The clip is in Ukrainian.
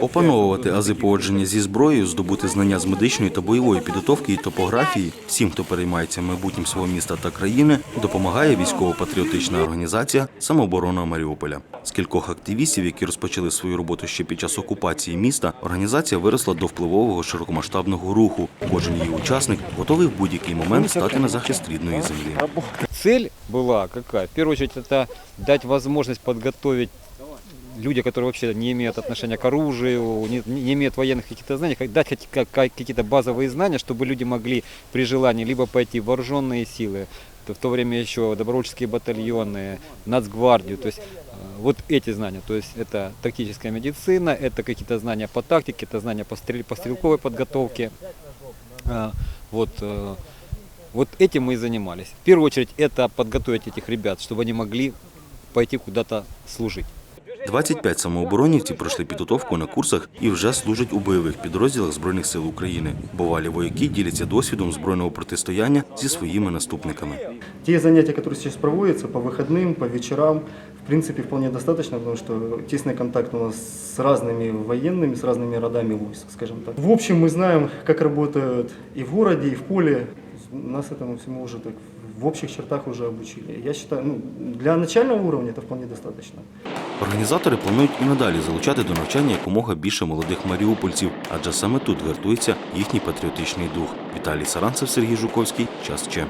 Опановувати ази поводження зі зброєю, здобути знання з медичної та бойової підготовки і топографії всім, хто переймається майбутнім свого міста та країни, допомагає військово-патріотична організація Самооборона Маріуполя. З кількох активістів, які розпочали свою роботу ще під час окупації міста, організація виросла до впливового широкомасштабного руху. Кожен її учасник готовий в будь-який момент стати на захист рідної землі. Цель была какая? В первую очередь это дать возможность подготовить люди, которые вообще не имеют отношения к оружию, не, не имеют военных каких-то знаний, дать какие-то базовые знания, чтобы люди могли при желании либо пойти в вооруженные силы, в то время еще добровольческие батальоны, нацгвардию, то есть э, вот эти знания, то есть это тактическая медицина, это какие-то знания по тактике, это знания по, стрель- по стрелковой подготовке, А, вот, э, вот этим мы и занимались. В первую очередь это подготовить этих ребят, чтобы они могли пойти куда-то служить. 25 самооборонівців пройшли підготовку на курсах і вже служать у бойових підрозділах Збройних сил України. Бувалі вояки діляться досвідом збройного протистояння зі своїми наступниками. Те занятия, которые сейчас проводятся по выходным, по вечерам, в принципе, вполне достаточно, потому что тесный контакт у нас с разными военными, с разными родами войск, скажем так. В общем, мы знаем, как работают и в городе, и в поле. Нас этому всему уже так в общих чертах уже обучили. Я считаю, ну, для начального уровня это вполне достаточно. Організатори планують і надалі залучати до навчання якомога більше молодих маріупольців, адже саме тут гартується їхній патріотичний дух. Віталій Саранцев, Сергій Жуковський. Час Че.